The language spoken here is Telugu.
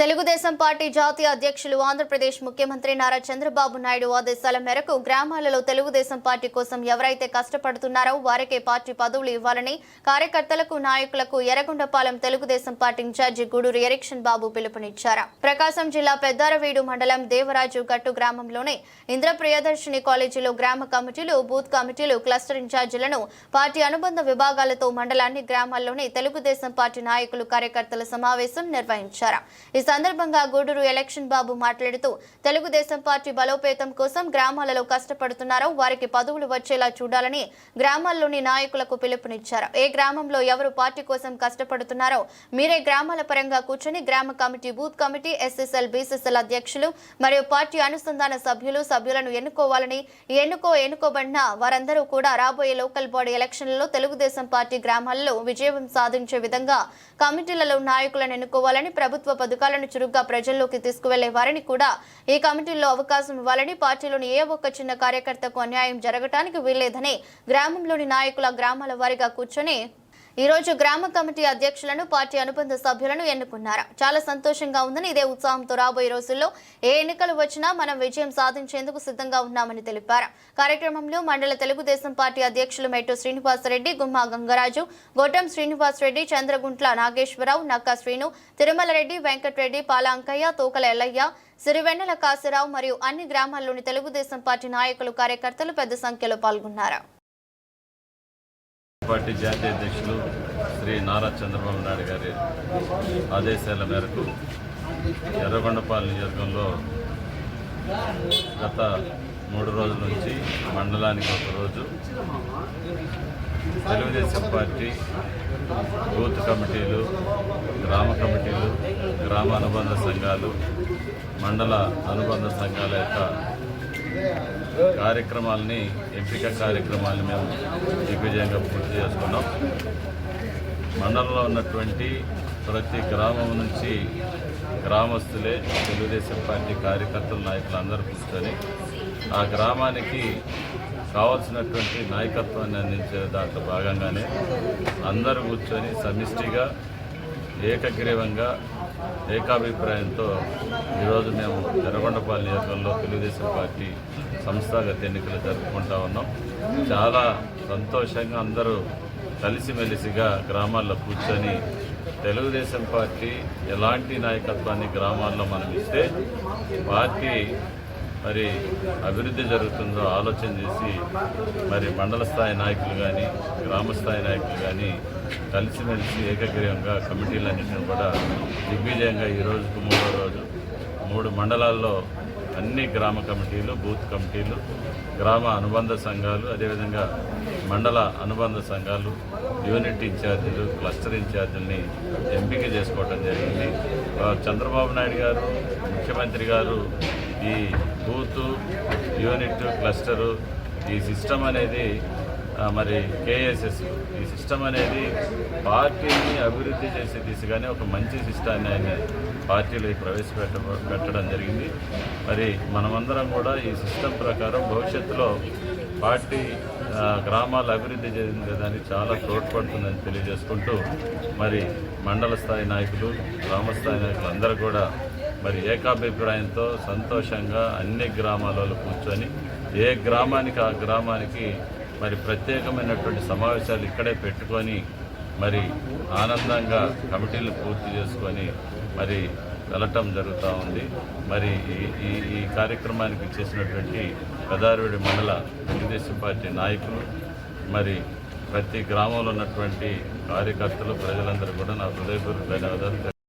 తెలుగుదేశం పార్టీ జాతీయ అధ్యక్షులు ఆంధ్రప్రదేశ్ ముఖ్యమంత్రి నారా చంద్రబాబు నాయుడు ఆదేశాల మేరకు గ్రామాలలో తెలుగుదేశం పార్టీ కోసం ఎవరైతే కష్టపడుతున్నారో వారికే పార్టీ పదవులు ఇవ్వాలని కార్యకర్తలకు నాయకులకు Yerragondapalem Telugu Desam Party in charge Gudur Erikshan Babu పిలుపునిచ్చారు. ప్రకాశం జిల్లా పెద్దారవీడు మండలం దేవరాజు గట్టు గ్రామంలోని ఇంద్రప్రియదర్శిని కాలేజీలో గ్రామ కమిటీలు బూత్ కమిటీలు క్లస్టర్ ఇన్ఛార్జీలను పార్టీ అనుబంధ విభాగాలతో మండలాన్ని గ్రామాల్లోని తెలుగుదేశం పార్టీ నాయకులు కార్యకర్తల సమావేశం నిర్వహించారు. సందర్భంగా గూడూరు ఎలక్షన్ బాబు మాట్లాడుతూ తెలుగుదేశం పార్టీ బలోపేతం కోసం గ్రామాలలో కష్టపడుతున్నారో వారికి పదవులు వచ్చేలా చూడాలని గ్రామాల్లోని నాయకులకు పిలుపునిచ్చారు. ఏ గ్రామంలో ఎవరు పార్టీ కోసం కష్టపడుతున్నారో మీరే గ్రామాల పరంగా కూర్చొని గ్రామ committee booth committee SSL BCCL అధ్యక్షులు మరియు పార్టీ అనుసంధాన సభ్యులు సభ్యులను ఎన్నుకోవాలని ఎన్నుకో ఎన్నుకోబడిన వారందరూ కూడా రాబోయే లోకల్ బాడీ ఎలక్షన్లలో తెలుగుదేశం పార్టీ గ్రామాల్లో విజయం సాధించే విధంగా కమిటీలలో నాయకులను ఎన్నుకోవాలని ప్రభుత్వ పథకాలను చురుగ్గా ప్రజల్లోకి తీసుకువెళ్ళే వారిని కూడా ఈ కమిటీల్లో అవకాశం ఇవ్వాలని పార్టీలోని ఏ ఒక్క చిన్న కార్యకర్తకు అన్యాయం జరగటానికి వీల్లేదని గ్రామంలోని నాయకుల గ్రామాల వారిగా కూర్చొని ఈ రోజు గ్రామ కమిటీ అధ్యక్షులను పార్టీ అనుబంధ సభ్యులను ఎన్నుకున్నారు. చాలా సంతోషంగా ఉందని ఇదే ఉత్సాహంతో రాబోయే రోజుల్లో ఏ ఎన్నికలు వచ్చినా మనం విజయం సాధించేందుకు సిద్ధంగా ఉన్నామని తెలిపారు. కార్యక్రమంలో మండల తెలుగుదేశం పార్టీ అధ్యక్షులు మెట్టు శ్రీనివాసరెడ్డి గుమ్మా గంగరాజు గొట్టం శ్రీనివాసరెడ్డి చంద్రగుంట్ల నాగేశ్వరరావు నక్కా శ్రీను తిరుమలరెడ్డి వెంకటరెడ్డి పాలాంకయ్య తోకల ఎల్లయ్య సిరివెన్నెల కాశీరావు మరియు అన్ని గ్రామాల్లోని తెలుగుదేశం పార్టీ నాయకులు కార్యకర్తలు పెద్ద సంఖ్యలో పాల్గొన్నారు. పార్టీ జాతీయ అధ్యక్షులు శ్రీ నారా చంద్రబాబు నాయుడు గారి ఆదేశాల మేరకు ఎర్రగొండపాలెం నియోజకంలో గత మూడు రోజుల నుంచి మండలానికి ఒక రోజు తెలుగుదేశం పార్టీ బూత్ కమిటీలు గ్రామ కమిటీలు గ్రామ అనుబంధ సంఘాలు మండల అనుబంధ సంఘాల యొక్క కార్యక్రమాలని ఎంపిక కార్యక్రమాలని మేము దిగ్విజయంగా పూర్తి చేసుకున్నాం. మండలంలో ఉన్నటువంటి ప్రతి గ్రామం నుంచి గ్రామస్తులే తెలుగుదేశం పార్టీ కార్యకర్తలు నాయకులు అందరూ కూర్చొని ఆ గ్రామానికి కావాల్సినటువంటి నాయకత్వాన్ని అందించే దాంట్లో భాగంగానే అందరూ కూర్చొని సమిష్టిగా ఏకగ్రీవంగా ఏకాభిప్రాయంతో ఈరోజు మేము ఎర్రగొండపాలెం నియోజకంలో తెలుగుదేశం పార్టీ సంస్థాగత ఎన్నికలు జరుపుకుంటా ఉన్నాం. చాలా సంతోషంగా అందరూ కలిసిమెలిసిగా గ్రామాల్లో కూర్చొని తెలుగుదేశం పార్టీ ఎలాంటి నాయకత్వాన్ని గ్రామాల్లో మనం ఇస్తే పార్టీ మరి అభివృద్ధి జరుగుతుందో ఆలోచన చేసి మరి మండల స్థాయి నాయకులు కానీ గ్రామ స్థాయి నాయకులు కానీ కలిసిమెలిసి ఏకగ్రీవంగా కమిటీలన్నింటినీ కూడా దిగ్విజయంగా ఈ రోజుకు మూడో రోజు మూడు మండలాల్లో అన్ని గ్రామ కమిటీలు బూత్ కమిటీలు గ్రామ అనుబంధ సంఘాలు అదేవిధంగా మండల అనుబంధ సంఘాలు యూనిట్ ఇన్ఛార్జీలు క్లస్టర్ ఇన్ఛార్జీలని ఎంపిక చేసుకోవడం జరిగింది. చంద్రబాబు నాయుడు గారు ముఖ్యమంత్రి గారు ఈ బూత్ యూనిట్ క్లస్టరు ఈ సిస్టమ్ అనేది మరి కేఎస్ఎస్ ఈ సిస్టమ్ అనేది పార్టీని అభివృద్ధి చేసే దిశగానే ఒక మంచి సిస్టాన్ని ఆయన పార్టీలో ప్రవేశపెట్ట పెట్టడం జరిగింది. మరి మనమందరం కూడా ఈ సిస్టమ్ ప్రకారం భవిష్యత్తులో పార్టీ గ్రామాలు అభివృద్ధి చెందేదానికి చాలా తోడ్పడుతుందని తెలియజేసుకుంటూ మరి మండల స్థాయి నాయకులు గ్రామ స్థాయి నాయకులు అందరూ కూడా మరి ఏకాభిప్రాయంతో సంతోషంగా అన్ని గ్రామాలలో కూర్చొని ఏ గ్రామానికి ఆ గ్రామానికి మరి ప్రత్యేకమైనటువంటి సమావేశాలు ఇక్కడే పెట్టుకొని మరి ఆనందంగా కమిటీలు పూర్తి చేసుకొని మరి వెళ్ళటం జరుగుతూ ఉంది. మరి ఈ ఈ ఈ కార్యక్రమానికి చేసినటువంటి పెదారుడి మండల తెలుగుదేశం పార్టీ నాయకులు మరి ప్రతి గ్రామంలో ఉన్నటువంటి కార్యకర్తలు ప్రజలందరూ కూడా నా హృదయపూర్వక ధన్యవాదాలు.